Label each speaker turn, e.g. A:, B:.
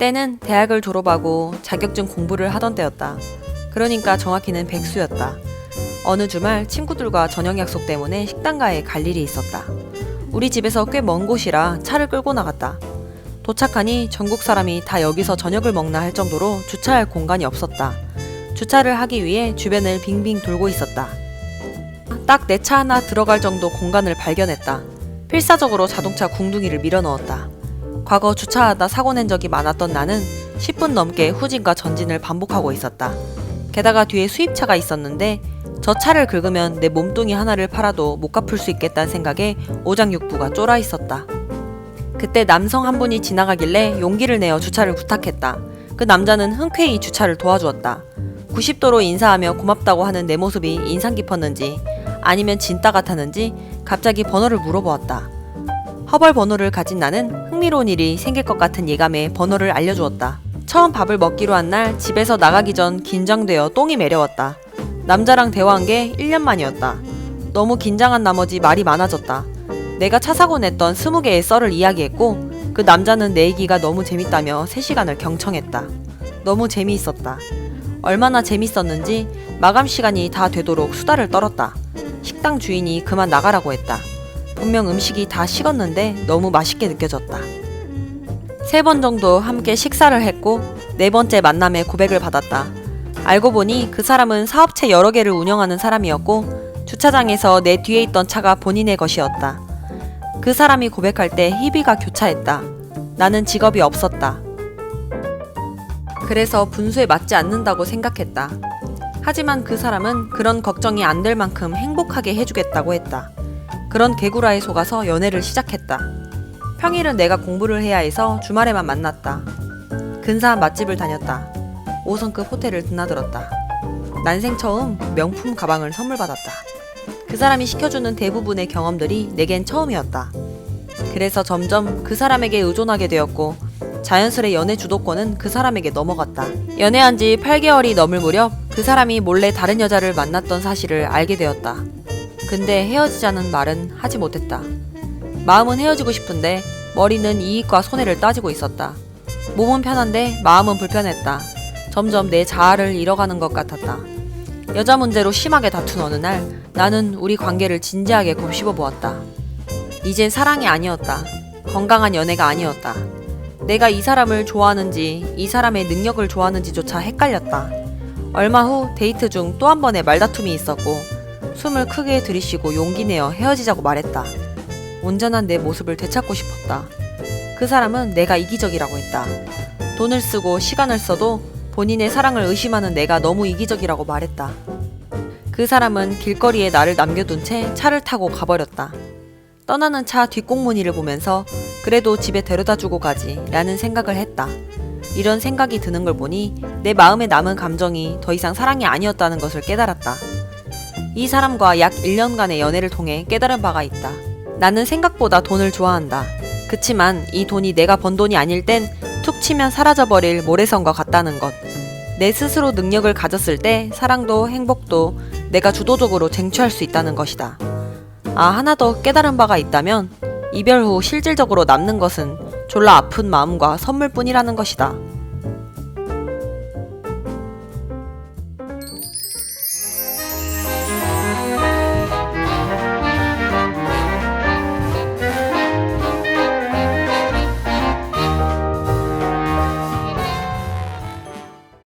A: 때는 대학을 졸업하고 자격증 공부를 하던 때였다. 그러니까 정확히는 백수였다. 어느 주말 친구들과 저녁 약속 때문에 식당가에 갈 일이 있었다. 우리 집에서 꽤 먼 곳이라 차를 끌고 나갔다. 도착하니 전국 사람이 다 여기서 저녁을 먹나 할 정도로 주차할 공간이 없었다. 주차를 하기 위해 주변을 빙빙 돌고 있었다. 딱 내 차 하나 들어갈 정도 공간을 발견했다. 필사적으로 자동차 궁둥이를 밀어 넣었다. 과거 주차하다 사고 낸 적이 많았던 나는 10분 넘게 후진과 전진을 반복하고 있었다. 게다가 뒤에 수입차가 있었는데 저 차를 긁으면 내 몸뚱이 하나를 팔아도 못 갚을 수 있겠다는 생각에 오장육부가 쫄아 있었다. 그때 남성 한 분이 지나가길래 용기를 내어 주차를 부탁했다. 그 남자는 흔쾌히 주차를 도와주었다. 90도로 인사하며 고맙다고 하는 내 모습이 인상 깊었는지 아니면 진따 같았는지 갑자기 번호를 물어보았다. 허벌 번호를 가진 나는 흥미로운 일이 생길 것 같은 예감에 번호를 알려주었다. 처음 밥을 먹기로 한 날 집에서 나가기 전 긴장되어 똥이 매려웠다. 남자랑 대화한 게 1년 만이었다. 너무 긴장한 나머지 말이 많아졌다. 내가 차 사고 냈던 20개의 썰을 이야기했고 그 남자는 내 얘기가 너무 재밌다며 3시간을 경청했다. 너무 재미있었다. 얼마나 재밌었는지 마감 시간이 다 되도록 수다를 떨었다. 식당 주인이 그만 나가라고 했다. 분명 음식이 다 식었는데 너무 맛있게 느껴졌다. 세 번 정도 함께 식사를 했고 네 번째 만남에 고백을 받았다. 알고 보니 그 사람은 사업체 여러 개를 운영하는 사람이었고 주차장에서 내 뒤에 있던 차가 본인의 것이었다. 그 사람이 고백할 때 희비가 교차했다. 나는 직업이 없었다. 그래서 분수에 맞지 않는다고 생각했다. 하지만 그 사람은 그런 걱정이 안 될 만큼 행복하게 해주겠다고 했다. 그런 개구라에 속아서 연애를 시작했다. 평일은 내가 공부를 해야 해서 주말에만 만났다. 근사한 맛집을 다녔다. 5성급 호텔을 드나들었다. 난생 처음 명품 가방을 선물 받았다. 그 사람이 시켜주는 대부분의 경험들이 내겐 처음이었다. 그래서 점점 그 사람에게 의존하게 되었고 자연스레 연애 주도권은 그 사람에게 넘어갔다. 연애한 지 8개월이 넘을 무렵 그 사람이 몰래 다른 여자를 만났던 사실을 알게 되었다. 근데 헤어지자는 말은 하지 못했다. 마음은 헤어지고 싶은데 머리는 이익과 손해를 따지고 있었다. 몸은 편한데 마음은 불편했다. 점점 내 자아를 잃어가는 것 같았다. 여자 문제로 심하게 다툰 어느 날 나는 우리 관계를 진지하게 곱씹어 보았다. 이젠 사랑이 아니었다. 건강한 연애가 아니었다. 내가 이 사람을 좋아하는지 이 사람의 능력을 좋아하는지조차 헷갈렸다. 얼마 후 데이트 중 또 한 번의 말다툼이 있었고 숨을 크게 들이쉬고 용기 내어 헤어지자고 말했다. 온전한 내 모습을 되찾고 싶었다. 그 사람은 내가 이기적이라고 했다. 돈을 쓰고 시간을 써도 본인의 사랑을 의심하는 내가 너무 이기적이라고 말했다. 그 사람은 길거리에 나를 남겨둔 채 차를 타고 가버렸다. 떠나는 차 뒷공무니를 보면서 그래도 집에 데려다 주고 가지 라는 생각을 했다. 이런 생각이 드는 걸 보니 내 마음에 남은 감정이 더 이상 사랑이 아니었다는 것을 깨달았다. 이 사람과 약 1년간의 연애를 통해 깨달은 바가 있다. 나는 생각보다 돈을 좋아한다. 그치만 이 돈이 내가 번 돈이 아닐 땐 툭 치면 사라져버릴 모래성과 같다는 것. 내 스스로 능력을 가졌을 때 사랑도 행복도 내가 주도적으로 쟁취할 수 있다는 것이다. 아, 하나 더 깨달은 바가 있다면 이별 후 실질적으로 남는 것은 졸라 아픈 마음과 선물뿐이라는 것이다.